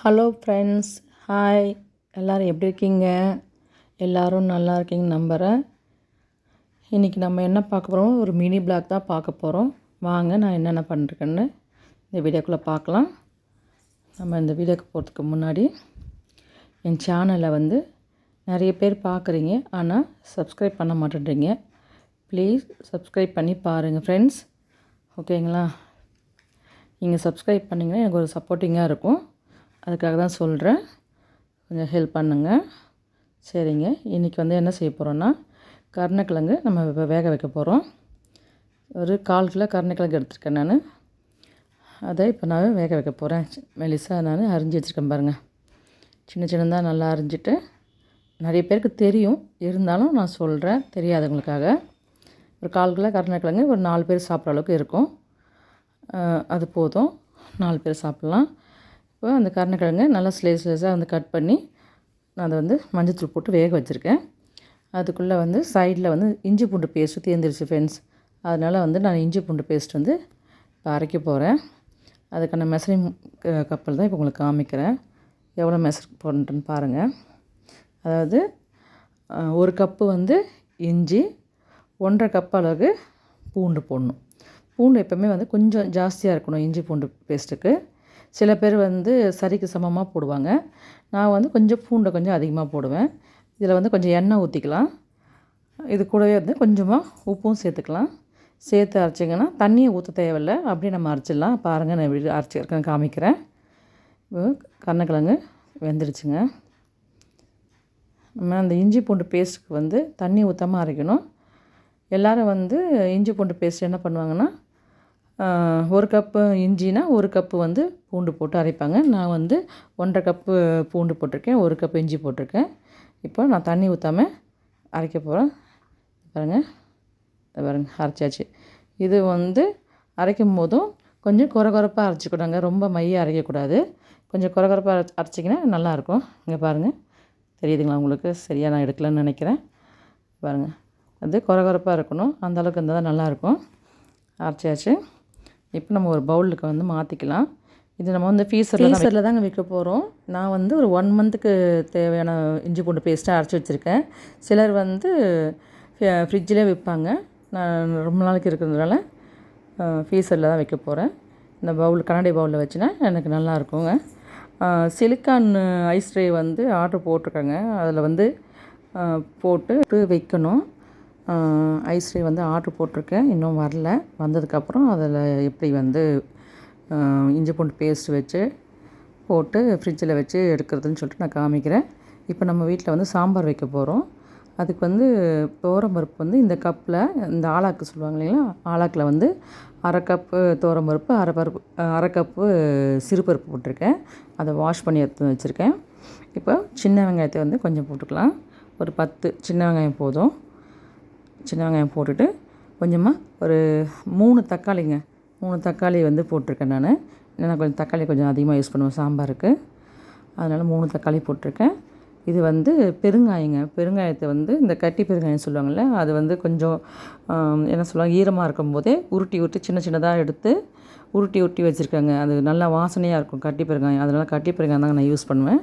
Hello friends hi எல்லோரும் எப்படி இருக்கீங்க? எல்லோரும் நல்லா இருக்கீங்க நம்புகிறேன் இன்றைக்கி நம்ம என்ன பார்க்க போகிறோம் ஒரு மினி பிளாக் தான் பார்க்க போகிறோம் வாங்க நான் என்னென்ன பண்ணிருக்கேன்னு இந்த வீடியோக்குள்ளே பார்க்கலாம். நம்ம இந்த வீடியோக்கு போகிறதுக்கு முன்னாடி என் சேனலை வந்து நிறைய பேர் பார்க்குறீங்க ஆனால் சப்ஸ்கிரைப் பண்ண மாட்டேன்றீங்க. ப்ளீஸ் சப்ஸ்கிரைப் பண்ணி பாருங்கள் ஃப்ரெண்ட்ஸ் ஓகேங்களா நீங்கள் சப்ஸ்கிரைப் பண்ணிங்கன்னா எனக்கு ஒரு சப்போர்ட்டிங்காக இருக்கும். அதுக்காக தான் சொல்கிறேன். கொஞ்சம் ஹெல்ப் பண்ணுங்கள் சரிங்க. இன்றைக்கி வந்து என்ன செய்ய போகிறோன்னா கருணக்கிழங்கு நம்ம இப்போ வேக வைக்க போகிறோம் ஒரு கால் கிலோ கருணக்கிழங்கு எடுத்துருக்கேன் நான். அதை இப்போ நான் வேக வைக்க போகிறேன் மெலிசாக நான் அரிஞ்சு வச்சுருக்கேன் பாருங்கள் சின்ன சின்னதாக நல்லா அரிஞ்சிட்டு நிறைய பேருக்கு தெரியும். இருந்தாலும் நான் சொல்கிறேன் தெரியாதவங்களுக்காக. ஒரு கால் கிலோ கருணக்கிழங்கு ஒரு நாலு பேர் சாப்பிட்ற அளவுக்கு இருக்கும். அது போதும். நாலு பேர் சாப்பிட்லாம். இப்போ அந்த கருணக்கிழங்கு நல்லா ஸ்லேஸ் ஸ்லேஸாக வந்து கட் பண்ணி நான் அதை வந்து மஞ்சத்தூள் போட்டு வேக வச்சுருக்கேன். அதுக்குள்ளே வந்து சைடில் வந்து இஞ்சி பூண்டு பேஸ்ட்டு தேர்ந்துருச்சு ஃப்ரெண்ட்ஸ் அதனால் வந்து நான் இஞ்சி பூண்டு பேஸ்ட் வந்து இப்போ அரைக்க போகிறேன். அதுக்கான மெசரிங் கப்பல் தான் இப்போ உங்களுக்கு காமிக்கிறேன். எவ்வளோ மெசர் போட்டுன்னு பாருங்கள். அதாவது ஒரு கப்பு வந்து இஞ்சி ஒன்றரை கப் அளவுக்கு பூண்டு போடணும். பூண்டு எப்போவுமே வந்து கொஞ்சம் ஜாஸ்தியாக இருக்கணும் இஞ்சி பூண்டு பேஸ்ட்டுக்கு. சில பேர் வந்து சரிக்கு சமமாக போடுவாங்க. நான் வந்து கொஞ்சம் பூண்டை கொஞ்சம் அதிகமாக போடுவேன். இதில் வந்து கொஞ்சம் எண்ணெய் ஊற்றிக்கலாம் இது கூடவே வந்து கொஞ்சமாக உப்பும் சேர்த்துக்கலாம். சேர்த்து அரைச்சிங்கன்னா தண்ணியை ஊற்ற தேவையில்லை. அப்படியே நம்ம அரைச்சிடலாம். பாருங்கள் நான் எப்படி அரைச்சிருக்கேன் காமிக்கிறேன். கருணக்கிழங்கு வெந்துருச்சுங்க நம்ம அந்த இஞ்சி பூண்டு பேஸ்ட்டுக்கு வந்து தண்ணி ஊற்றாமல் அரைக்கணும். எல்லோரும் வந்து இஞ்சி பூண்டு பேஸ்ட் என்ன பண்ணுவாங்கன்னா ஒரு கப்பு இஞ்சினா ஒரு கப்பு வந்து பூண்டு போட்டு அரைப்பாங்க. நான் வந்து ஒன்றரை கப்பு பூண்டு போட்டிருக்கேன் ஒரு கப்பு இஞ்சி போட்டிருக்கேன். இப்போ நான் தண்ணி ஊற்றாமல் அரைக்க போகிறேன் பாருங்கள் பாருங்கள் அரைச்சாச்சு. இது வந்து அரைக்கும் போதும் கொஞ்சம் குறகுறப்பாக அரைச்சிக்கூடாங்க ரொம்ப மைய அரைக்கக்கூடாது. கொஞ்சம் குறகுறப்பாக அரை அரைச்சிங்கன்னா நல்லாயிருக்கும் இங்கே பாருங்கள் தெரியுதுங்களா உங்களுக்கு? சரியாக நான் எடுக்கலன்னு நினைக்கிறேன். பாருங்கள் அது குறகுறப்பாக இருக்கணும். அந்தளவுக்கு இருந்தால் தான் நல்லாயிருக்கும் அரைச்சாச்சு. இப்போ நம்ம ஒரு பவுலுக்கு வந்து மாற்றிக்கலாம் இது நம்ம வந்து ஃபீஸரில் ஃபீஸரில் தாங்க விற்க போகிறோம் நான் வந்து ஒரு ஒன் மந்த்துக்கு தேவையான இஞ்சி பூண்டு பேஸ்ட்டாக அரைச்சி வச்சுருக்கேன். சிலர் வந்து ஃப்ரிட்ஜிலே விற்பாங்க. நான் ரொம்ப நாளைக்கு இருக்கிறதுனால ஃபீஸரில் தான் வைக்க போகிறேன் இந்த பவுல் கண்ணாடி பவுலில் வச்சுனா எனக்கு நல்லா இருக்குங்க. சிலிக்கான் ஐஸ் ட்ரே வந்து ஆர்டர் போட்டிருக்கேங்க. அதில் வந்து போட்டு வைக்கணும். ஐஸ்ரீ வந்து ஆர்ட்ரு போட்டிருக்கேன். இன்னும் வரல. வந்ததுக்கப்புறம் அதில் எப்படி வந்து இஞ்சி பூண்டு பேஸ்ட் வச்சு போட்டு ஃப்ரிட்ஜில் வச்சு எடுக்கிறதுன்னு சொல்லிட்டு நான் காமிக்கிறேன். இப்போ நம்ம வீட்டில் வந்து சாம்பார் வைக்க போகிறோம் அதுக்கு வந்து பருப்பு வந்து இந்த கப்பில் இந்த ஆளாக்கு சொல்லுவாங்க இல்லைங்களா? ஆளாக்கில் வந்து அரை கப்பு பருப்பு அரை பருப்பு அரை கப்பு சிறுபருப்பு போட்டிருக்கேன். அதை வாஷ் பண்ணி எடுத்து வச்சுருக்கேன். இப்போ சின்ன வெங்காயத்தை வந்து கொஞ்சம் போட்டுக்கலாம். ஒரு பத்து சின்ன வெங்காயம் போதும். சின்ன வெங்காயம் போட்டுட்டு கொஞ்சமாக ஒரு மூணு தக்காளிங்க. மூணு தக்காளி வந்து போட்டிருக்கேன் நான். ஏன்னா கொஞ்சம் தக்காளி கொஞ்சம் அதிகமாக யூஸ் பண்ணுவேன். சாம்பாருக்கு. அதனால் மூணு தக்காளி போட்டிருக்கேன். இது வந்து பெருங்காயங்க. பெருங்காயத்தை வந்து இந்த கட்டி பெருங்காயம் சொல்லுவாங்கள்ல அது வந்து கொஞ்சம் என்ன சொல்லுவாங்க ஈரமாக இருக்கும்போதே உருட்டி உருட்டி சின்ன சின்னதாக எடுத்து உருட்டி உருட்டி வச்சுருக்காங்க. அது நல்லா வாசனையாக இருக்கும் கட்டி பெருங்காயம். அதனால் கட்டி பெருங்காயம் தாங்க நான் யூஸ் பண்ணுவேன்.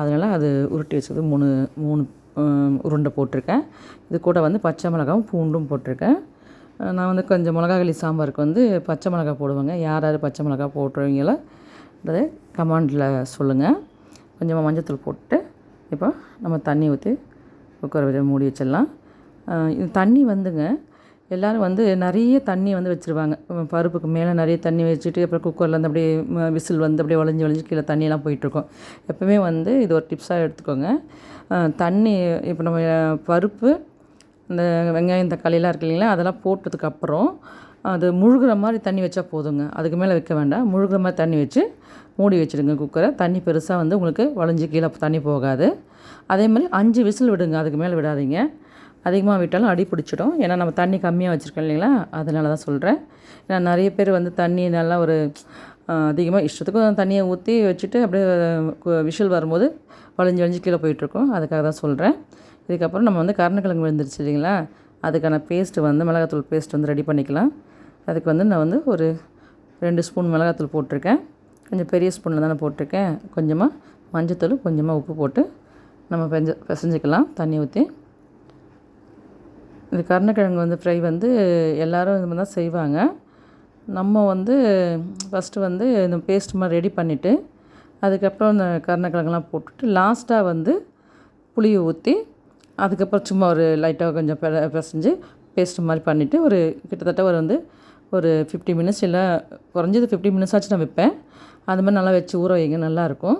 அதனால் அது உருட்டி வச்சது மூணு மூணு உருண்டை போட்டிருக்கேன். இது கூட வந்து பச்சை மிளகாவும் பூண்டும் போட்டிருக்கேன். நான் வந்து கொஞ்சம் மிளகாகளி சாம்பாருக்கு வந்து பச்சை மிளகா போடுவேங்க. யார் யார் பச்சை மிளகா போட்டுருவீங்களோ கமாண்டில் சொல்லுங்கள் கொஞ்சமாக மஞ்சத்தூள் போட்டு இப்போ நம்ம தண்ணி ஊற்றி குக்கரை வச்சு மூடி வச்சிடலாம். இது தண்ணி வந்துங்க. எல்லோரும் வந்து நிறைய தண்ணி வந்து வச்சுருவாங்க. பருப்புக்கு மேலே நிறைய தண்ணி வச்சுட்டு அப்புறம் குக்கரில் வந்து அப்படியே விசில் வந்து அப்படியே வளைஞ்சி வளைஞ்சி கீழே தண்ணியெல்லாம் போயிட்டுருக்கோம். எப்போவுமே வந்து இது ஒரு டிப்ஸாக எடுத்துக்கோங்க. தண்ணி இப்போ நம்ம பருப்பு இந்த வெங்காயம் தக்காளியெலாம் இருக்கு இல்லைங்களா அதெல்லாம் போட்டதுக்கப்புறம் அது முழுகிற மாதிரி தண்ணி வச்சா போதுங்க. அதுக்கு மேலே வைக்க வேண்டாம். முழுகிற மாதிரி தண்ணி வச்சு மூடி வச்சுடுங்க குக்கரை தண்ணி பெருசாக வந்து உங்களுக்கு வளைஞ்சி கீழே தண்ணி போகாது. அதே மாதிரி அஞ்சு விசில் விடுங்க. அதுக்கு மேலே விடாதீங்க. அதிகமாக விட்டாலும் அடி பிடிச்சிடும். ஏன்னா நம்ம தண்ணி கம்மியாக வச்சுருக்கோம் இல்லைங்களா? அதனால தான் சொல்கிறேன் ஏன்னா நிறைய பேர் வந்து தண்ணி நல்லா ஒரு அதிகமாக இஷ்டத்துக்கும் தண்ணியை ஊற்றி வச்சுட்டு அப்படியே விஷல் வரும்போது வளைஞ்சு வளைஞ்சு கீழே போயிட்டுருக்கோம். அதுக்காக தான் சொல்கிறேன் இதுக்கப்புறம் நம்ம வந்து கருணக்கிழங்கு விழுந்துருச்சு இல்லைங்களா? அதுக்கான பேஸ்ட்டு வந்து மிளகாத்தூள் பேஸ்ட் வந்து ரெடி பண்ணிக்கலாம். அதுக்கு வந்து நான் வந்து ஒரு ரெண்டு ஸ்பூன் மிளகாத்தூள் போட்டிருக்கேன். கொஞ்சம் பெரிய ஸ்பூனில் தானே போட்டிருக்கேன். கொஞ்சமாக மஞ்சத்தூள் கொஞ்சமாக உப்பு போட்டு நம்ம பெஞ்ச பிசைஞ்சிக்கலாம் தண்ணி ஊற்றி இந்த கருணக்கிழங்கு வந்து ஃப்ரை வந்து எல்லோரும் இது மாதிரி தான் செய்வாங்க. நம்ம வந்து ஃபஸ்ட்டு வந்து இந்த பேஸ்ட் மாதிரி ரெடி பண்ணிவிட்டு அதுக்கப்புறம் இந்த கருணக்கிழங்குலாம் போட்டுட்டு லாஸ்ட்டாக வந்து புளியை ஊற்றி அதுக்கப்புறம் சும்மா ஒரு லைட்டாக கொஞ்சம் பெ பிசைஞ்சு பேஸ்ட் மாதிரி பண்ணிவிட்டு ஒரு கிட்டத்தட்ட ஒரு வந்து ஒரு ஃபிஃப்டி மினிட்ஸ் இல்லை குறைஞ்சது ஃபிஃப்டி மினிட்ஸ் ஆச்சு நான் வைப்பேன். அது மாதிரி நல்லா வச்சு ஊற வைங்க நல்லாயிருக்கும்.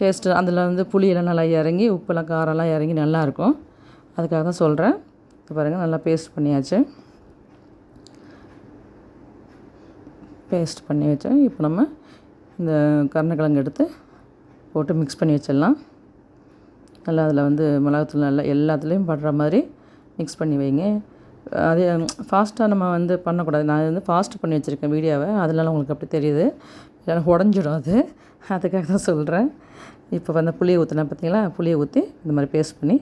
டேஸ்ட்டு அதில் வந்து புளியெல்லாம் நல்லா இறங்கி உப்பெல்லாம் காரம்லாம் இறங்கி நல்லாயிருக்கும். அதுக்காக தான் சொல்கிறேன் இப்போ பாருங்கள் நல்லா பேஸ்ட் பண்ணியாச்சு. பேஸ்ட் பண்ணி வச்சேன். இப்போ நம்ம இந்த கருணக்கிழங்கு எடுத்து போட்டு மிக்ஸ் பண்ணி வச்சிடலாம். நல்லா அதில் வந்து மிளகாத்தூள் நல்லா எல்லாத்துலேயும் படுற மாதிரி மிக்ஸ் பண்ணி வைங்க. அதே ஃபாஸ்ட்டாக நம்ம வந்து பண்ணக்கூடாது. நான் வந்து ஃபாஸ்ட் பண்ணி வச்சுருக்கேன் வீடியோவை. அதனால உங்களுக்கு அப்படி தெரியுது. இல்லைனா உடஞ்சிடும் அது. அதுக்காக தான் சொல்கிறேன் இப்போ வந்து புளியை ஊற்றினா பார்த்தீங்களா புளியை ஊற்றி இந்த மாதிரி பேஸ்ட் பண்ணி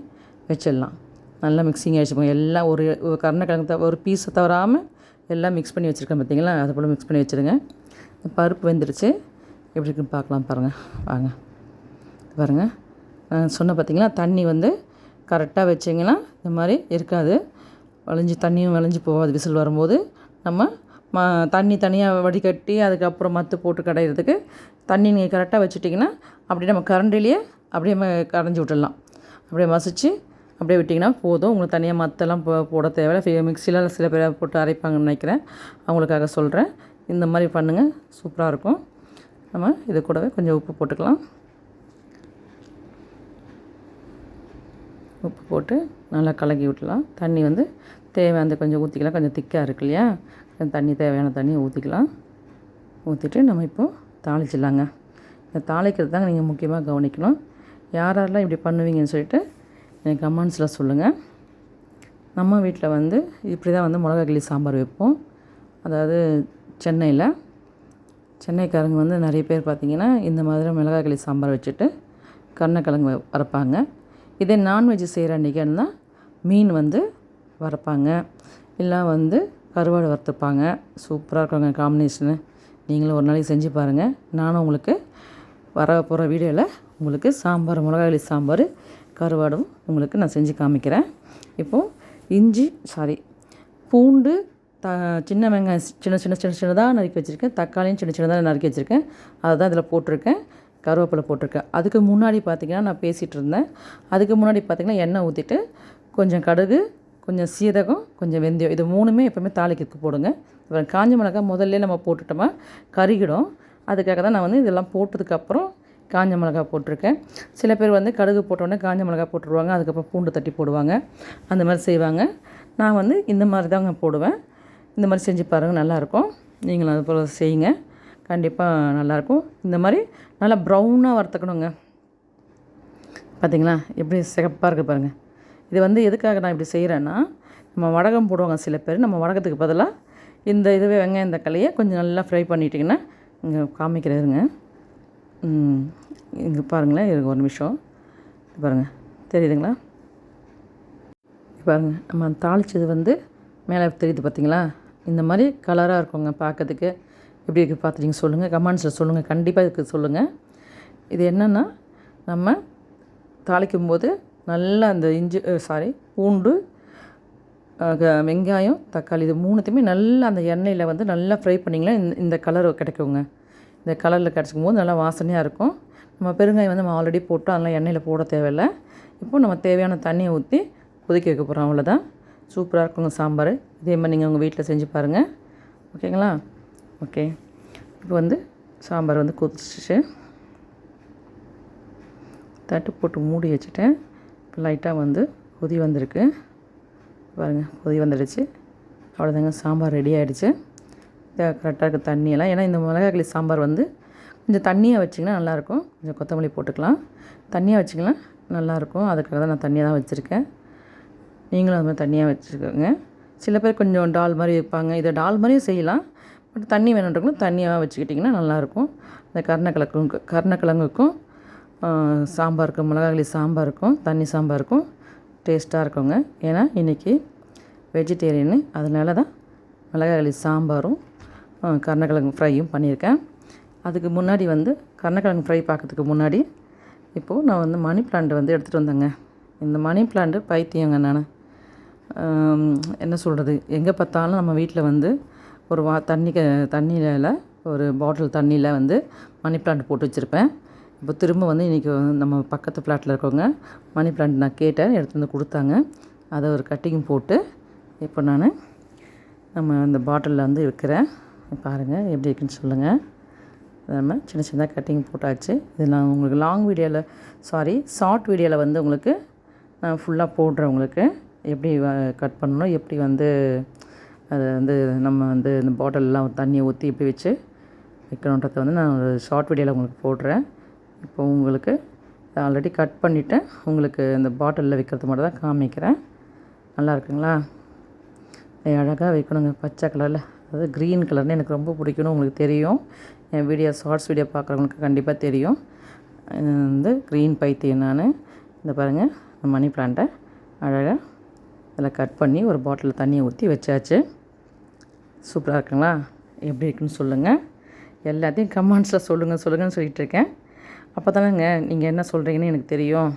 வச்சிடலாம். நல்லா மிக்சிங் ஆகிடுச்சு எல்லாம் ஒரு கருணக்கிழங்கு த ஒரு பீஸை தவறாமல் எல்லாம் மிக்ஸ் பண்ணி வச்சுருக்கேன் பார்த்தீங்களா அது போல் மிக்ஸ் பண்ணி வச்சுருங்க. பருப்பு வெந்துருச்சு. எப்படி இருக்குன்னு பார்க்கலாம் பாருங்கள் வாங்க. பாருங்கள் நான் சொன்ன பார்த்தீங்களா தண்ணி வந்து கரெக்டாக வச்சிங்கன்னா இந்த மாதிரி இருக்காது. வளைஞ்சி தண்ணியும் வளைஞ்சி போகாது. விசில் வரும்போது நம்ம ம தண்ணி தனியாக வடிகட்டி அதுக்கப்புறம் மத்து போட்டு கடையிறதுக்கு தண்ணி நீங்கள் கரெக்டாக வச்சுட்டிங்கன்னா அப்படியே நம்ம கரண்டிலேயே அப்படியே நம்ம கரைஞ்சி விட்டுடலாம். அப்படியே மசிச்சு அப்படியே விட்டிங்கன்னா போதும். உங்களுக்கு தனியாக மற்றெல்லாம் போ போட தேவையில்ல. மிக்சியில் சில பேர் போட்டு அரைப்பாங்கன்னு நினைக்கிறேன். அவங்களுக்காக சொல்கிறேன் இந்த மாதிரி பண்ணுங்கள் சூப்பராக இருக்கும். நம்ம இது கூடவே கொஞ்சம் உப்பு போட்டுக்கலாம். உப்பு போட்டு நல்லா கலக்கி விட்டலாம். தண்ணி வந்து தேவையான கொஞ்சம் ஊற்றிக்கலாம் கொஞ்சம் திக்காக இருக்கு இல்லையா? கொஞ்சம் தண்ணி தேவையான தண்ணியை ஊற்றிக்கலாம் ஊற்றிட்டு நம்ம இப்போது தாளிச்சிடலாங்க. இந்த தாளிக்கிறது தாங்க நீங்கள் முக்கியமாக கவனிக்கணும் யாரெல்லாம் இப்படி பண்ணுவீங்கன்னு சொல்லிட்டு எனக்கு கமெண்ட்ஸில் சொல்லுங்கள். நம்ம வீட்டில் வந்து இப்படி தான் வந்து மிளகா கிளி சாம்பார் வைப்போம். அதாவது சென்னையில் சென்னைக்காரங்க வந்து நிறைய பேர் பார்த்திங்கன்னா இந்த மாதிரி மிளகா கிளி சாம்பார் வச்சுட்டு கருணக்கிழங்கு வறுப்பாங்க இதே நான்வெஜ் செய்கிற அன்றைக்கின்னா மீன் வந்து வறுப்பாங்க. இல்லை வந்து கருவாடு வறுத்துப்பாங்க. சூப்பராக இருக்குங்க காம்பினேஷனு நீங்களும் ஒரு நாளைக்கு செஞ்சு பாருங்கள் நானும் உங்களுக்கு வர போகிற வீடியோவில் உங்களுக்கு சாம்பார் மிளகாய் சாம்பார் கருவாடும் உங்களுக்கு நான் செஞ்சு காமிக்கிறேன். இப்போது இஞ்சி சாரி பூண்டு த சின்ன வெங்காயம் சின்ன சின்ன சின்ன சின்னதாக நறுக்கி வச்சுருக்கேன். தக்காளியும் சின்ன சின்னதாக நறுக்கி வச்சுருக்கேன். அதை தான் இதில் போட்டிருக்கேன். கருவேப்பிலை போட்டிருக்கேன். அதுக்கு முன்னாடி பார்த்திங்கன்னா நான் பேசிகிட்டு இருந்தேன். அதுக்கு முன்னாடி பார்த்திங்கன்னா எண்ணெய் ஊற்றிட்டு கொஞ்சம் கடுகு கொஞ்சம் சீரகம் கொஞ்சம் வெந்தயம் இது மூணுமே எப்போவுமே தாளிக்கிறதுக்கு போடுங்க. அப்புறம் காஞ்ச மிளகாய் முதல்ல நம்ம போட்டுட்டோமா கருகிடும். அதுக்காக தான் நான் வந்து இதெல்லாம் போட்டதுக்கப்புறம் காஞ்ச மிளகா போட்டிருக்கேன். சில பேர் வந்து கடுகு போட்டோடனே காஞ்ச மிளகா போட்டுருவாங்க. அதுக்கப்புறம் பூண்டு தட்டி போடுவாங்க. அந்த மாதிரி செய்வாங்க. நான் வந்து இந்த மாதிரி தாங்க போடுவேன். இந்த மாதிரி செஞ்சு பாருங்கள் நல்லாயிருக்கும். நீங்களும் அது போல் செய்யுங்க. கண்டிப்பாக நல்லாயிருக்கும். இந்த மாதிரி நல்லா ப்ரௌனாக வறுத்துக்கணுங்க. பார்த்தீங்களா எப்படி சிகப்பாக இருக்குது பாருங்கள் இது வந்து எதுக்காக நான் இப்படி செய்கிறேன்னா நம்ம வடகம் போடுவாங்க சில பேர். நம்ம வடகத்துக்கு பதிலாக இந்த இதுவே வெங்காயம் தக்காளியை கொஞ்சம் நல்லா ஃப்ரை பண்ணிட்டிங்கன்னா இங்கே காமிக்கிறதுங்க இங்கே பாருங்களேன் இருக்கு ஒரு நிமிஷம். பாருங்கள் தெரியுதுங்களா? பாருங்கள் நம்ம தாளித்தது வந்து மேலே தெரியுது பார்த்தீங்களா இந்த மாதிரி கலராக இருக்குங்க பார்க்கறதுக்கு எப்படி இருக்குது பார்த்துட்டிங்க சொல்லுங்கள் கமெண்ட்ஸில் சொல்லுங்கள் கண்டிப்பாக இதுக்கு சொல்லுங்கள் இது என்னென்னா நம்ம தாளிக்கும் போது நல்லா அந்த இஞ்சி சாரி பூண்டு வெங்காயம் தக்காளி இது மூணுத்தையுமே நல்லா அந்த எண்ணெயில் வந்து நல்லா ஃப்ரை பண்ணிங்கன்னா இந்த இந்த கலர் கிடைக்குங்க. இந்த கலரில் கிடச்சிக்கும் போது நல்லா வாசனையாக இருக்கும். நம்ம பெருங்காயம் வந்து நம்ம ஆல்ரெடி போட்டோம். அதெல்லாம் எண்ணெயில் போட தேவையில்லை. இப்போது நம்ம தேவையான தண்ணியை ஊற்றி கொதிக்க வைக்க போகிறோம். அவ்வளோதான். சூப்பராக இருக்குங்க சாம்பார். இதே மாதிரி நீங்கள் உங்கள் வீட்டில் செஞ்சு பாருங்கள். ஓகேங்களா? ஓகே. இப்போ வந்து சாம்பார் வந்து கொதிச்சிச்சு தட்டு போட்டு மூடி வச்சுட்டேன். இப்போ லைட்டாக வந்து கொதி வந்திருக்கு. பாருங்கள் கொதி வந்துடுச்சு. அவ்வளோதாங்க. சாம்பார் ரெடி ஆகிடுச்சு கரெக்டாக இருக்குது தண்ணியெல்லாம். ஏன்னா இந்த மிளகாக்களி சாம்பார் வந்து கொஞ்சம் தண்ணியாக வச்சிங்கன்னா நல்லாயிருக்கும். கொஞ்சம் கொத்தமல்லி போட்டுக்கலாம். தண்ணியாக வச்சிக்கலாம் நல்லாயிருக்கும். அதுக்காக தான் நான் தண்ணியாக தான் வச்சுருக்கேன். நீங்களும் அது மாதிரி தண்ணியாக வச்சுருக்கோங்க சில பேர் கொஞ்சம் டால் மாதிரி வைப்பாங்க. இதை டால் மாதிரியும் செய்யலாம். பட் தண்ணி வேணுன்றவங்களும் தண்ணியாக வச்சுக்கிட்டிங்கன்னா நல்லாயிருக்கும். இந்த கருணக்கிழங்கும் கருணக்கிழங்குக்கும் சாம்பாருக்கும் மிளகாகளி சாம்பாருக்கும் தண்ணி சாம்பாருக்கும் டேஸ்ட்டாக இருக்குங்க. ஏன்னா இன்றைக்கி வெஜிடேரியனு அதனால தான் மிளகாகளி சாம்பாரும் கருணக்கிழங்கு ஃப்ரையும் பண்ணியிருக்கேன். அதுக்கு முன்னாடி வந்து கருணக்கிழங்கு ஃப்ரை பார்க்கறதுக்கு முன்னாடி இப்போது நான் வந்து மணி பிளான்ட் வந்து எடுத்துகிட்டு வந்தேங்க. இந்த மணி பிளான்ட்டு பைத்தியங்க நான். என்ன சொல்கிறது எங்கே பார்த்தாலும் நம்ம வீட்டில் வந்து ஒரு வா தண்ணி க தண்ணியில் ஒரு பாட்டில் தண்ணியில் வந்து மணி பிளான்ட் போட்டு வச்சுருப்பேன். இப்போ திரும்ப வந்து இன்றைக்கி நம்ம பக்கத்து ஃப்ளாட்டில் இருக்கவங்க மணி பிளான்ட் நான் கேட்டேன் எடுத்து வந்து கொடுத்தாங்க. அதை ஒரு கட்டிங் போட்டு இப்போ நான் நம்ம அந்த பாட்டிலில் வந்து வைக்கிறேன். பாருங்கள் எப்படி இருக்குன்னு சொல்லுங்கள் நம்ம சின்ன சின்னதாக கட்டிங் போட்டாச்சு. இது நான் உங்களுக்கு லாங் வீடியோவில் சாரி ஷார்ட் வீடியோவில் வந்து உங்களுக்கு நான் ஃபுல்லாக போடுறேன் உங்களுக்கு. எப்படி கட் பண்ணணும் எப்படி வந்து அதை வந்து நம்ம வந்து இந்த பாட்டிலெலாம் தண்ணியை ஊற்றி எப்படி வச்சு வைக்கணுன்றதை வந்து நான் ஒரு ஷார்ட் வீடியோவில் உங்களுக்கு போடுறேன். இப்போ உங்களுக்கு ஆல்ரெடி கட் பண்ணிவிட்டேன் உங்களுக்கு இந்த பாட்டிலில் வைக்கிறது மட்டும் தான் காமிக்கிறேன். நல்லா இருக்குங்களா? அழகாக வைக்கணுங்க பச்சை கலரில் அதாவது க்ரீன் கலர்னு எனக்கு ரொம்ப பிடிக்கும்னு உங்களுக்கு தெரியும். என் வீடியோ ஷார்ட்ஸ் வீடியோ பார்க்குறவங்களுக்கு கண்டிப்பாக தெரியும். வந்து க்ரீன் பைத்தியம் நான். இந்த பாருங்கள் மணி பிளான்ட்டை அழகாக இதில் கட் பண்ணி ஒரு பாட்டிலில் தண்ணியை ஊற்றி வச்சாச்சு. சூப்பராக இருக்குங்களா? எப்படி இருக்குன்னு சொல்லுங்கள் எல்லாத்தையும் கமெண்ட்ஸில் சொல்லுங்கள் சொல்லுங்கன்னு சொல்லிகிட்டு இருக்கேன். அப்போ தானேங்க நீங்கள் என்ன சொல்கிறீங்கன்னு எனக்கு தெரியும்.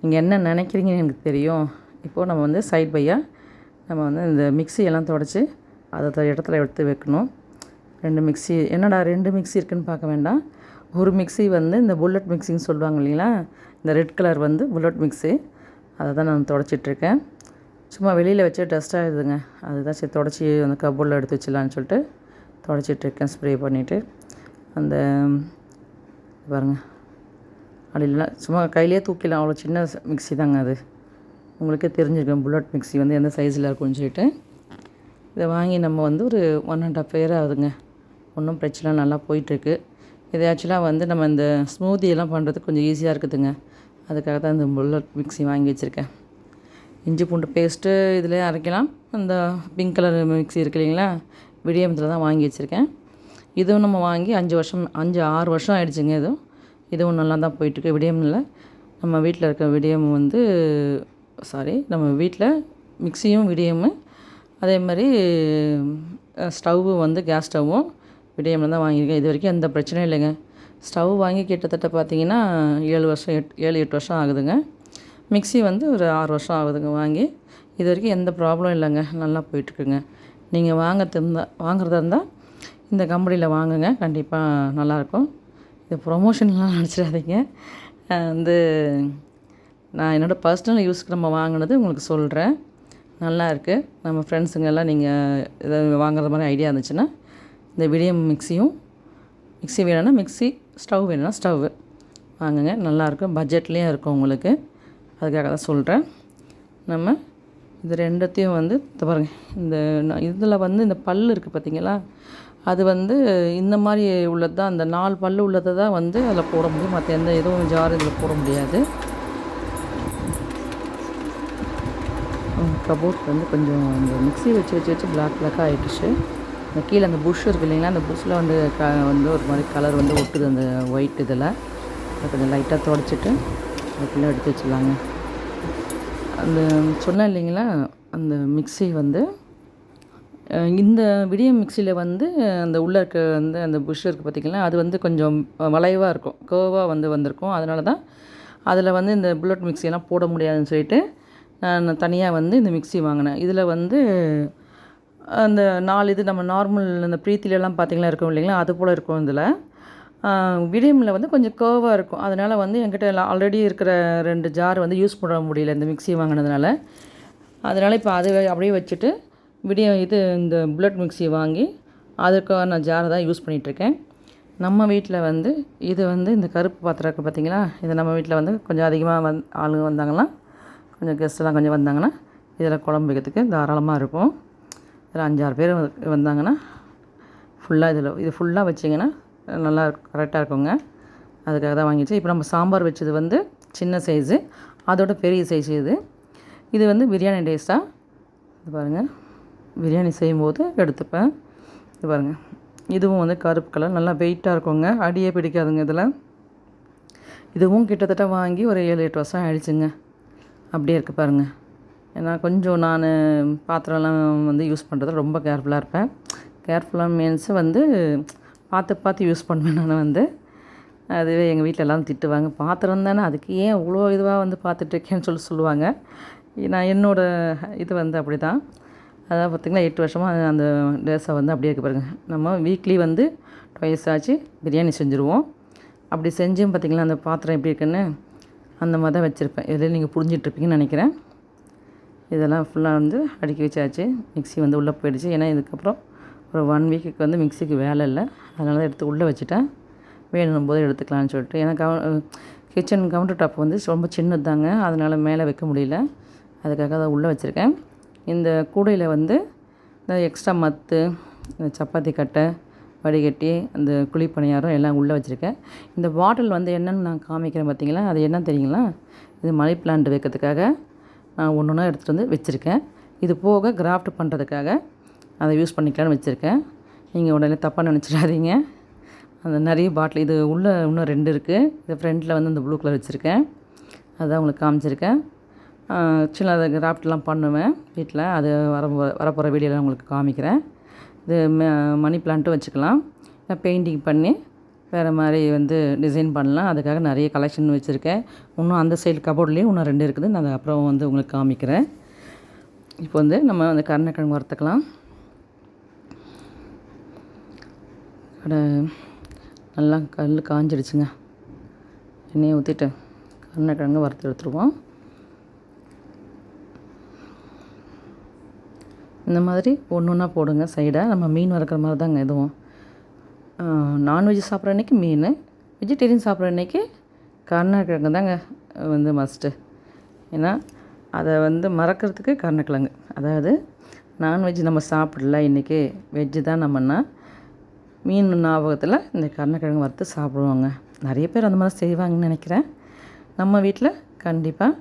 நீங்கள் என்ன நினைக்கிறீங்கன்னு எனக்கு தெரியும். இப்போது நம்ம வந்து சைட் பையாக நம்ம வந்து இந்த மிக்ஸி எல்லாம் தொடச்சி அதை இடத்துல எடுத்து வைக்கணும். ரெண்டு மிக்ஸி என்னடா ரெண்டு மிக்ஸி இருக்குதுன்னு பார்க்க வேண்டாம். ஒரு மிக்ஸி வந்து இந்த புல்லட் மிக்ஸின்னு சொல்லுவாங்க இல்லைங்களா? இந்த ரெட் கலர் வந்து புல்லட் மிக்ஸி அதை தான் நான் தொடச்சிட்ருக்கேன் சும்மா வெளியில் வச்சு டஸ்ட் ஆகிடுதுங்க அதுதான் சரி தொடச்சி அந்த கபோர்டில் எடுத்து வச்சிடலான்னு சொல்லிட்டு தொடச்சிட்ருக்கேன் ஸ்ப்ரே பண்ணிவிட்டு அந்த பாருங்கள் அப்படி இல்லை சும்மா கையிலே தூக்கிடலாம். அவ்வளோ சின்ன மிக்ஸி தாங்க அது. உங்களுக்கே தெரிஞ்சுருக்கேன் புல்லட் மிக்சி வந்து எந்த சைஸில் இருக்கும்னு சொல்லிட்டு. இதை வாங்கி நம்ம வந்து ஒரு ஒன் அண்ட் ஆஃப் இயர் ஆகுதுங்க. ஒன்றும் பிரச்சனை நல்லா போயிட்டுருக்கு. இது ஆக்சுவலாக வந்து நம்ம இந்த ஸ்மூதி எல்லாம் பண்ணுறதுக்கு கொஞ்சம் ஈஸியாக இருக்குதுங்க. அதுக்காக தான் இந்த புல்லட் மிக்ஸி வாங்கி வச்சுருக்கேன். இஞ்சி பூண்டு பேஸ்ட்டு இதில் அரைக்கலாம். அந்த பிங்க் கலர் மிக்ஸி இருக்கு இல்லைங்களா? விடியமத்தில் தான் வாங்கி வச்சுருக்கேன். இதுவும் நம்ம வாங்கி அஞ்சு வருஷம் அஞ்சு ஆறு வருஷம் ஆகிடுச்சுங்க இதுவும் இதுவும் நல்லா தான் போயிட்டுருக்கு. விடியமில் நம்ம வீட்டில் இருக்க விடியம் வந்து சாரி நம்ம வீட்டில் மிக்சியும் விடியமு அதே மாதிரி ஸ்டவ்வு வந்து கேஸ் ஸ்டவ்வும் விடியமில் தான் வாங்கியிருக்கேன். இது வரைக்கும் எந்த பிரச்சனையும் இல்லைங்க. ஸ்டவ் வாங்கி கிட்டத்தட்ட பார்த்தீங்கன்னா ஏழு வருஷம் எட் ஏழு எட்டு வருஷம் ஆகுதுங்க. மிக்சி வந்து ஒரு ஆறு வருஷம் ஆகுதுங்க வாங்கி. இது வரைக்கும் எந்த ப்ராப்ளம் இல்லைங்க. நல்லா போயிட்டுருக்குங்க. நீங்கள் வாங்க திருந்தா வாங்குறதா இருந்தால் இந்த கம்பெனியில் வாங்குங்க. கண்டிப்பாக நல்லாயிருக்கும். இது ப்ரொமோஷன்லாம் நினச்சிடாதீங்க. வந்து நான் என்னோடய பர்சனல் யூஸ்க்கு நம்ம வாங்கினது உங்களுக்கு சொல்கிறேன் நல்லா இருக்குது நம்ம ஃப்ரெண்ட்ஸுங்கெல்லாம் நீங்கள் எதாவது வாங்குற மாதிரி ஐடியா இருந்துச்சுன்னா இந்த விடியம் மிக்சியும் மிக்சி வேணும்னா மிக்சி ஸ்டவ் வேணும்னா ஸ்டவ்வு வாங்குங்க நல்லாயிருக்கும் பட்ஜெட்லேயும் இருக்கும் உங்களுக்கு. அதுக்காக தான் சொல்கிறேன் நம்ம இது ரெண்டத்தையும் வந்து பாருங்க. இந்த இதில் வந்து இந்த பல் இருக்குது பார்த்தீங்களா அது வந்து இந்த மாதிரி உள்ளது தான் அந்த நாலு பல் உள்ளதை தான் வந்து அதில் போட முடியும். மற்ற எந்த எதுவும் ஜார் இதில் போட முடியாது. கபோர்ட் வந்து கொஞ்சம் அந்த மிக்ஸி வச்சு வச்சு வச்சு பிளாக் பிளாக்காக ஆகிடுச்சு இந்த கீழே அந்த புஷ் இருக்குது இல்லைங்களா அந்த புஷ்ஷில் வந்து க வந்து ஒரு மாதிரி கலர் வந்து ஒட்டுது அந்த ஒயிட் இதில். அதை கொஞ்சம் லைட்டாக தொடச்சிட்டு அதுக்குள்ளே எடுத்து வச்சிடலாங்க. அந்த சொன்னேன் இல்லைங்களா அந்த மிக்ஸி வந்து இந்த விடிய மிக்சியில் வந்து அந்த உள்ளே இருக்க வந்து அந்த புஷ் இருக்குது பார்த்திங்கன்னா அது வந்து கொஞ்சம் வளைவாக இருக்கும். கேர்வாக வந்து வந்திருக்கும். அதனால தான் அதில் வந்து இந்த புல்லட் மிக்சியெல்லாம் போட முடியாதுன்னு சொல்லிட்டு நான் தனியாக வந்து இந்த மிக்சி வாங்கினேன். இதில் வந்து அந்த நாலு இது நம்ம நார்மல் இந்த ப்ரீத்திலலாம் பார்த்திங்களா இருக்கும் இல்லைங்களா? அது போல் இருக்கும் இதில். விடியமில் வந்து கொஞ்சம் கேர்வாக இருக்கும். அதனால் வந்து என்கிட்ட ஆல்ரெடி இருக்கிற ரெண்டு ஜார் வந்து யூஸ் பண்ண முடியல இந்த மிக்சி வாங்கினதுனால. அதனால் இப்போ அது அப்படியே வச்சுட்டு விடிய இது இந்த புல்லட் மிக்சி வாங்கி அதுக்கான ஜாரை தான் யூஸ் பண்ணிகிட்ருக்கேன் நம்ம வீட்டில் வந்து இது வந்து இந்த கருப்பு பாத்திரம் இருக்குது பார்த்தீங்களா இது நம்ம வீட்டில் வந்து கொஞ்சம் அதிகமாக வந் ஆளுங்க வந்தாங்கன்னா கொஞ்சம் கெஸ்ட்டெல்லாம் கொஞ்சம் வந்தாங்கன்னா இதில் குழம்பு வைக்கிறதுக்கு தாராளமாக இருக்கும். இதில் அஞ்சாறு பேர் வந்தாங்கன்னா ஃபுல்லாக இதில் இது ஃபுல்லாக வச்சிங்கன்னா நல்லா கரெக்டாக இருக்குங்க. அதுக்காக தான் வாங்கிச்சு இப்போ நம்ம சாம்பார் வச்சது வந்து சின்ன சைஸு அதோட பெரிய சைஸ் இது. இது வந்து பிரியாணி டேஸ்ட்டாக இது பாருங்கள் பிரியாணி செய்யும்போது எடுத்துப்பேன். இது பாருங்கள் இதுவும் வந்து கருப்பு கலர் நல்லா வெயிட்டாக இருக்குங்க. அடியே பிடிக்காதுங்க இதில். இதுவும் கிட்டத்தட்ட வாங்கி ஒரு ஏழு எட்டு வருஷம் ஆயிடுச்சுங்க. அப்படியே இருக்குது பாருங்கள் ஏன்னா கொஞ்சம் நான் பாத்திரம்லாம் வந்து யூஸ் பண்ணுறது ரொம்ப கேர்ஃபுல்லாக இருப்பேன். கேர்ஃபுல்லாக மீன்ஸ் வந்து பார்த்து பார்த்து யூஸ் பண்ணுவேன் நான் வந்து. அதுவே எங்கள் வீட்டில் எல்லோரும் திட்டுவாங்க. பாத்திரம் தானே அதுக்கு ஏன் இவ்வளோ இதுவாக வந்து பார்த்துட்ருக்கேன்னு சொல்லி சொல்லுவாங்க. நான் என்னோடய இது வந்து அப்படி தான் அதாவது பார்த்திங்கன்னா எட்டு வருஷமாக அந்த டேஸை வந்து அப்படியே இருக்க பாருங்கள் நம்ம வீக்லி வந்து டொயஸ் ஆச்சு பிரியாணி செஞ்சுருவோம். அப்படி செஞ்சும் பார்த்திங்கன்னா அந்த பாத்திரம் எப்படி இருக்குன்னு? அந்த மாதிரி தான் வச்சுருப்பேன். இதில் நீங்கள் புரிஞ்சிட்ருப்பீங்கன்னு நினைக்கிறேன். இதெல்லாம் ஃபுல்லாக வந்து அடுக்கி வச்சாச்சு. மிக்ஸி வந்து உள்ளே போயிடுச்சு. ஏன்னா இதுக்கப்புறம் ஒரு ஒன் வீக்குக்கு வந்து மிக்ஸிக்கு வேலை இல்லை. அதனால தான் எடுத்து உள்ளே வச்சுட்டேன். வேணும் போது எடுத்துக்கலாம்னு சொல்லிட்டு. ஏன்னா கவு கிச்சன் கவுண்டர் டாப் வந்து ரொம்ப சின்னது தாங்க. அதனால் மேலே வைக்க முடியல. அதுக்காக அதை உள்ளே வச்சுருக்கேன். இந்த கூடையில் வந்து இந்த எக்ஸ்ட்ரா மத்து இந்த சப்பாத்தி கட்டை வடிகட்டி அந்த குழிப்பணியாரம் எல்லாம் உள்ளே வச்சுருக்கேன். இந்த பாட்டில் வந்து என்னென்னு நான் காமிக்கிறேன் பார்த்தீங்களா? அது என்ன தெரியுங்களா? இது மணி பிளான்ட் வைக்கிறதுக்காக நான் ஒன்று ஒன்றா எடுத்துகிட்டு வந்து வச்சுருக்கேன். இது போக கிராஃப்ட் பண்ணுறதுக்காக அதை யூஸ் பண்ணிக்கலாம்னு வச்சுருக்கேன். நீங்கள் உடனே தப்பாக நினச்சிடாதீங்க. அந்த நிறைய பாட்டில் இது உள்ளே இன்னும் ரெண்டு இருக்குது இது ஃப்ரண்ட்டில் வந்து இந்த ப்ளூ கலர் வச்சுருக்கேன். அதுதான் உங்களுக்கு காமிச்சிருக்கேன். சின்ன அதை கிராஃப்ட்லாம் பண்ணுவேன் வீட்டில். அது வர வரப்போகிற வீடியோலாம் உங்களுக்கு காமிக்கிறேன். இது மணி பிளான்ட்டும் வச்சுக்கலாம். இல்லை பெயிண்டிங் பண்ணி வேறு மாதிரி வந்து டிசைன் பண்ணலாம். அதுக்காக நிறைய கலெக்ஷன் வச்சுருக்கேன். இன்னும் அந்த சைடு கபோர்ட்லேயும் இன்னும் ரெண்டு இருக்குது. நான் அதை அப்புறம் வந்து உங்களுக்கு காமிக்கிறேன். இப்போ வந்து நம்ம அந்த கருணக்கிழங்கு வறுத்துக்கலாம். கடை நல்லா கல் காஞ்சிடுச்சுங்க. எண்ணெயை ஊற்றிட்டு கருணக்கிழங்கு வறுத்து எடுத்துருவோம். இந்த மாதிரி ஒன்று ஒன்றா போடுங்க சைடாக நம்ம மீன் வறுக்கிற மாதிரி தாங்க எதுவும் நான்வெஜ் சாப்பிட்ற அன்றைக்கி மீன் வெஜிடேரியன் சாப்பிட்ற அன்றைக்கி கருணக்கிழங்கு தாங்க வந்து மஸ்ட்டு ஏன்னா அதை வந்து மறக்கிறதுக்கு கருணக்கிழங்கு. அதாவது நான்வெஜ் நம்ம சாப்பிடல இன்றைக்கி வெஜ்ஜு தான் நம்மன்னா மீன் ஞாபகத்தில் இந்த கருணக்கிழங்கு வறுத்து சாப்பிடுவாங்க. நிறைய பேர் அந்த மாதிரி செய்வாங்கன்னு நினைக்கிறேன். நம்ம வீட்டில் கண்டிப்பாக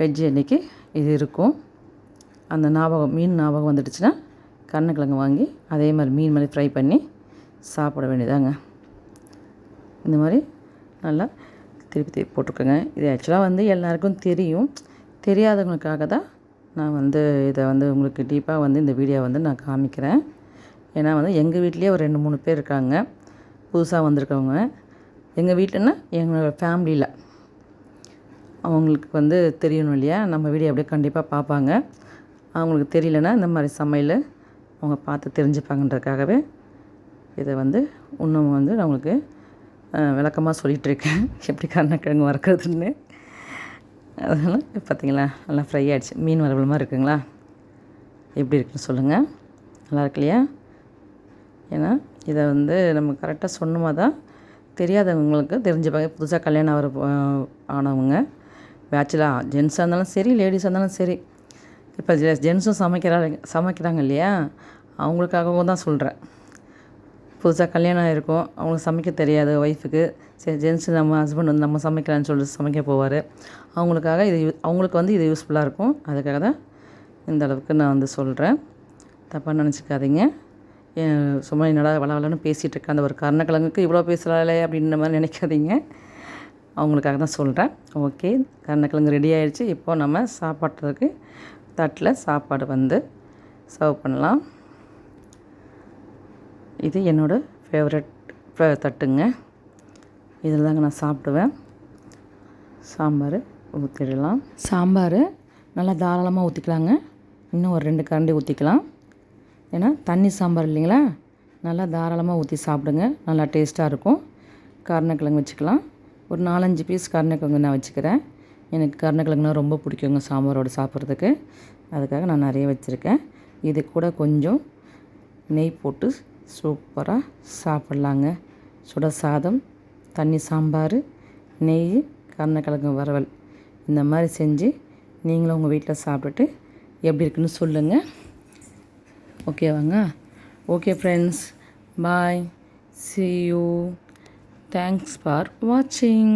வெஜ்ஜு அன்றைக்கி இது இருக்கும். அந்த ஞாபகம் மீன் ஞாபகம் வந்துடுச்சுன்னா கருணக்கிழங்கு வாங்கி அதே மாதிரி மீன் மாதிரி ஃப்ரை பண்ணி சாப்பிட வேண்டியதாங்க. இந்த மாதிரி நல்லா திருப்பி திருப்பி போட்டிருக்கேங்க. இது ஆக்சுவலாக வந்து எல்லாருக்கும் தெரியும். தெரியாதவங்களுக்காக தான் நான் வந்து இதை வந்து உங்களுக்கு டீப்பாக வந்து இந்த வீடியோ வந்து நான் காமிக்கிறேன். ஏன்னா வந்து எங்கள் வீட்லேயே ஒரு ரெண்டு மூணு பேர் இருக்காங்க. புதுசாக வந்திருக்கவங்க. எங்கள் வீட்டுன்னா எங்களோட ஃபேமிலியில் அவங்களுக்கு வந்து தெரியணும் இல்லையா? நம்ம வீடியோ அப்படியே கண்டிப்பாக பார்ப்பாங்க. அவங்களுக்கு தெரியலனா இந்த மாதிரி சமையல் அவங்க பார்த்து தெரிஞ்சுப்பாங்கன்றதுக்காகவே இதை வந்து இன்னும் வந்து நான் உங்களுக்கு விளக்கமாக சொல்லிகிட்ருக்கேன். எப்படி கருணக்கிழங்கு வறுக்கிறதுன்னு. அதனால் பார்த்தீங்களா நல்லா ஃப்ரை ஆகிடுச்சு மீன் வறுவல் மாதிரி இருக்குங்களா? எப்படி இருக்குன்னு சொல்லுங்கள் நல்லா இருக்கு இல்லையா? ஏன்னா இதை வந்து நம்ம கரெக்டாக சொன்னோமா தான் தெரியாதவங்களுக்கு தெரிஞ்சுப்பாங்க. புதுசாக கல்யாணம் ஆகிற ஆனவங்க பேச்சுலர் ஜென்ஸாக இருந்தாலும் சரி லேடிஸாக இருந்தாலும் சரி இப்போ ஜென்ஸும் சமைக்கிறாங்க சமைக்கிறாங்க இல்லையா? அவங்களுக்காகவும் தான் சொல்கிறேன் புதுசாக கல்யாணம் ஆகிருக்கும் அவங்களுக்கு சமைக்க தெரியாது ஒய்ஃபுக்கு சரி ஜென்ஸு நம்ம ஹஸ்பண்ட் வந்து நம்ம சமைக்கலான்னு சொல்லிட்டு சமைக்க போவார். அவங்களுக்காக இது அவங்களுக்கு வந்து இது யூஸ்ஃபுல்லாக இருக்கும். அதுக்காக தான் இந்த அளவுக்கு நான் வந்து சொல்கிறேன் தப்பாக நினச்சிக்காதீங்க. சும்மா என்னடா வள வளன்னு பேசிகிட்டு இருக்கேன் அந்த ஒரு கருணக்கிழங்குக்கு இவ்வளோ பேசலாலே அப்படின்ற மாதிரி நினைக்காதீங்க. அவங்களுக்காக தான் சொல்கிறேன் ஓகே கருணக்கிழங்கு ரெடி ஆகிடுச்சு இப்போது நம்ம சாப்பாட்டுறதுக்கு தட்டில் சாப்பாடு வந்து சர்வ் பண்ணலாம். இது என்னோடய ஃபேவரட் தட்டுங்க. இதில் தாங்க நான் சாப்பிடுவேன். சாம்பார் ஊற்றிடலாம் சாம்பார் நல்லா தாராளமாக ஊற்றிக்கலாங்க இன்னும் ஒரு ரெண்டு கரண்டி ஊற்றிக்கலாம் ஏன்னா தண்ணி சாம்பார் இல்லைங்களா? நல்லா தாராளமாக ஊற்றி சாப்பிடுங்க. நல்லா டேஸ்ட்டாக இருக்கும். கருணக்கிழங்கு வச்சுக்கலாம். ஒரு நாலஞ்சு பீஸ் கருணக்கிழங்கு நான் வச்சுக்கிறேன். எனக்கு கருணக்கிழங்குனா ரொம்ப பிடிக்குங்க சாம்பாரோடு சாப்பிட்றதுக்கு. அதுக்காக நான் நிறைய வச்சுருக்கேன். இது கூட கொஞ்சம் நெய் போட்டு சூப்பராக சாப்பிட்லாங்க. சுட சாதம் தண்ணி சாம்பார் நெய் கருணக்கிழங்கு வறுவல். இந்த மாதிரி செஞ்சு நீங்களும் உங்கள் வீட்டில் சாப்பிட்டுட்டு எப்படி இருக்குன்னு சொல்லுங்கள் ஓகேவாங்க? Okay friends bye see you thanks for வாட்சிங்